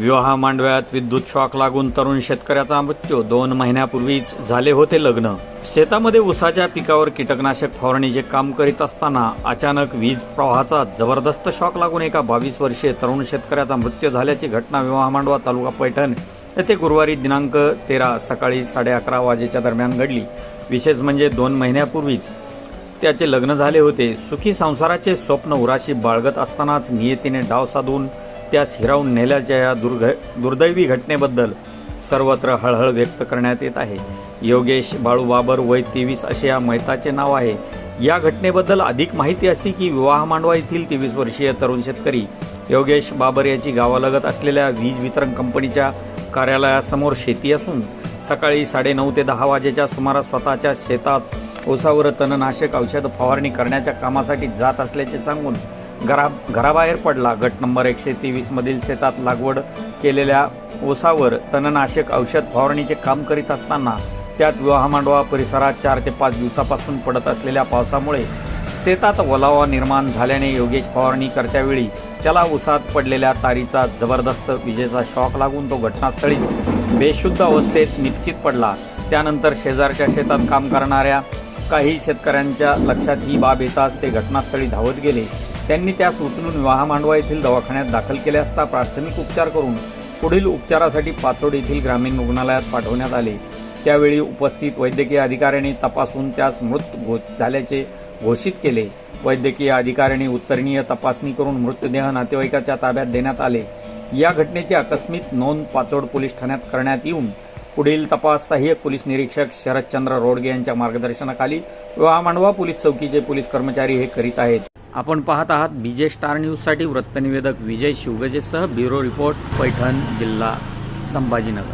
विवाह मांडव्यात विद्युत शॉक लागून तरुण शेतकऱ्याचा मृत्यू. दोन महिन्यापूर्वीच झाले होते लग्न. शेतामध्ये उसाच्या पिकावर कीटकनाशक फवारणीचे काम करीत असताना अचानक वीज प्रवाहाचा जबरदस्त शॉक लागून एका बावीस वर्षीय तरुण शेतकऱ्याचा मृत्यू झाल्याची घटना विवाह मांडवा तालुका पैठण येथे गुरुवारी दिनांक तेरा सकाळी साडे अकरा वाजेच्या दरम्यान घडली. विशेष म्हणजे दोन महिन्यापूर्वीच त्याचे लग्न झाले होते. सुखी संसाराचे स्वप्न उराशी बाळगत असतानाच नियतीने डाव साधून त्यास हिरावून नेल्याच्या या दुर्घ दुर्दैवी घटनेबद्दल सर्वत्र हळहळ व्यक्त करण्यात येत आहे. योगेश बाळू बाबर वय तेवीस असे या मैताचे नाव आहे. या घटनेबद्दल अधिक माहिती अशी की विवाह मांडवा येथील तेवीस वर्षीय तरुण शेतकरी योगेश बाबर याची गावालगत असलेल्या वीज वितरण कंपनीच्या कार्यालयासमोर शेती असून सकाळी साडेनऊ ते दहा वाजेच्या सुमारास स्वतःच्या शेतात ओसावर तणनाशक औषध फवारणी करण्याच्या कामासाठी जात असल्याचे सांगून घरा घराबाहेर पडला. गट नंबर एकशे तेवीस मधील शेतात लागवड केलेल्या ओसावर तणनाशक औषध फवारणीचे काम करीत असताना त्यात विवाह मांडवा परिसरात चार ते पाच दिवसापासून पडत असलेल्या पावसामुळे शेतात ओलावा निर्माण झाल्याने योगेश फवारणी करत्यावेळी त्याला उसात पडलेल्या तारीचा जबरदस्त विजेचा शॉक लागून तो घटनास्थळीच बेशुद्ध अवस्थेत निश्चित पडला. त्यानंतर शेजारच्या शेतात काम करणाऱ्या काही शेतकऱ्यांच्या लक्षात ही बाब येताच ते घटनास्थळी धावत गेले. त्यांनी त्यास उचलून विवाह मांडवा येथील दवाखान्यात दाखल केले असता प्राथमिक उपचार करून पुढील उपचारासाठी पाचोड येथील ग्रामीण रुग्णालयात पाठवण्यात आले. त्यावेळी उपस्थित वैद्यकीय अधिकाऱ्यांनी तपासून त्यास मृत घो- झाल्याचे घोषित केले. वैद्यकीय अधिकाऱ्यांनी उत्तरणीय तपासणी करून मृतदेह नातेवाईकाच्या ताब्यात देण्यात आले. या घटनेची आकस्मिक नोंद पाचोड पोलीस ठाण्यात करण्यात येऊन पुढील तपास सहाय्यक पोलीस निरीक्षक शरदचंद्र रोडगे यांच्या मार्गदर्शनाखाली विवाह मांडवा पोलीस चौकीचे पोलीस कर्मचारी हे करीत आहेत. आपण पाहत आहात बीजे स्टार न्यूजसाठी वृत्तनिवेदक विजय शिवगजेसह ब्युरो रिपोर्ट पैठण जिल्हा संभाजीनगर.